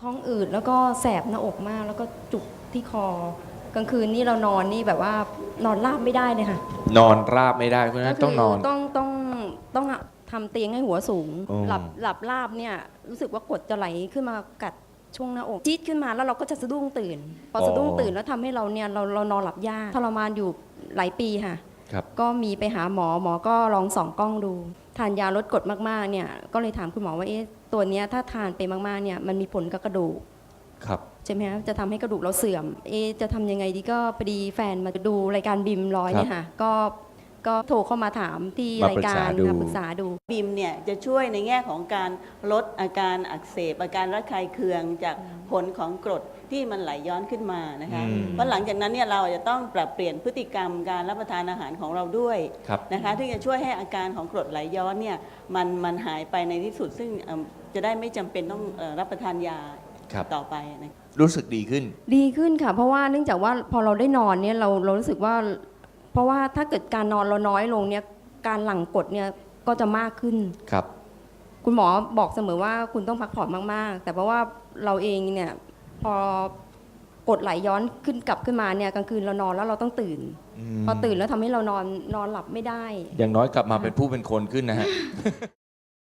ท้องอืดแล้วก็แสบหน้าอกมาก แล้วก็จุกที่คอกลางคืนนี่เรานอนนี่แบบว่านอนราบไม่ได้เลยค่ะนอนราบไม่ได้เพราะฉะนั้นก็คืต้องนอน ต้องต้องต้องทำเตียงให้หัวสูง อืม หลับหลับราบเนี่ยรู้สึกว่ากดจะไหลขึ้นมากัดช่วงหน้าอกจี๊ดขึ้นมาแล้วเราก็จะสะดุ้งตื่น พอสะดุ้งตื่นแล้วทำให้เราเนี่ยเราเรานอนหลับยากทรมานอยู่หลายปีค่ะ ครับ ก็มีไปหาหมอหมอก็ลองส่องกล้องดู ทานยาลดกรดมากๆเนี่ยก็เลยถามคุณหมอว่าเอ๊ะตัวเนี้ยถ้าทานไปมากๆเนี่ยมันมีผลกับกระดูกครับ ใช่ไหมคะจะทำให้กระดูกเราเสื่อม เอะจะทำยังไงดีก็พอดีแฟนมาดูรายการบิมร้อยเนี่ยค่ะก็ ก็โทรเข้ามาถามที่มาปรึรายกกาษารดู ค่ะปรึกษาดู บิมเนี่ยจะช่วยในแง่ของการลดอาการอักเสบ อาการระคายเคืองจากผลของกรดที่มันไหลย้อนขึ้นมานะคะอืม เพราะหลังจากนั้นเนี่ยเราจะต้องปรับเปลี่ยนพฤติกรรมการรับประทานอาหารของเราด้วยครับ นะคะที่จะช่วยให้อาการของกรดไหลย้อนเนี่ยมันมันหายไปในที่สุด ซึ่งเอิ่มจะได้ไม่จำเป็นต้องเอ่อรับประทานยาครับ ต่อไปนะรู้สึกดีขึ้น ดีขึ้นค่ะ เพราะว่าเนื่องจากว่าพอเราได้นอนเนี่ยเราเรารู้สึกว่า เพราะว่าถ้าเกิดการนอนเราน้อยลงเนี่ยการหลั่งกรดเนี่ยก็จะมากขึ้น ครับ คุณหมอบอกเสมอว่าคุณต้องพักผ่อนมากๆ แต่เพราะว่าเราเองเนี่ยพอกรดไหลย้อนขึ้นกลับขึ้นมาเนี่ยกลางคืนเรานอนแล้วเราต้องตื่นมพอตื่นแล้วทำให้เรานอนนอนหลับไม่ได้ อย่างน้อยกลับมาเป็นผู้เป็นคนขึ้นนะฮะ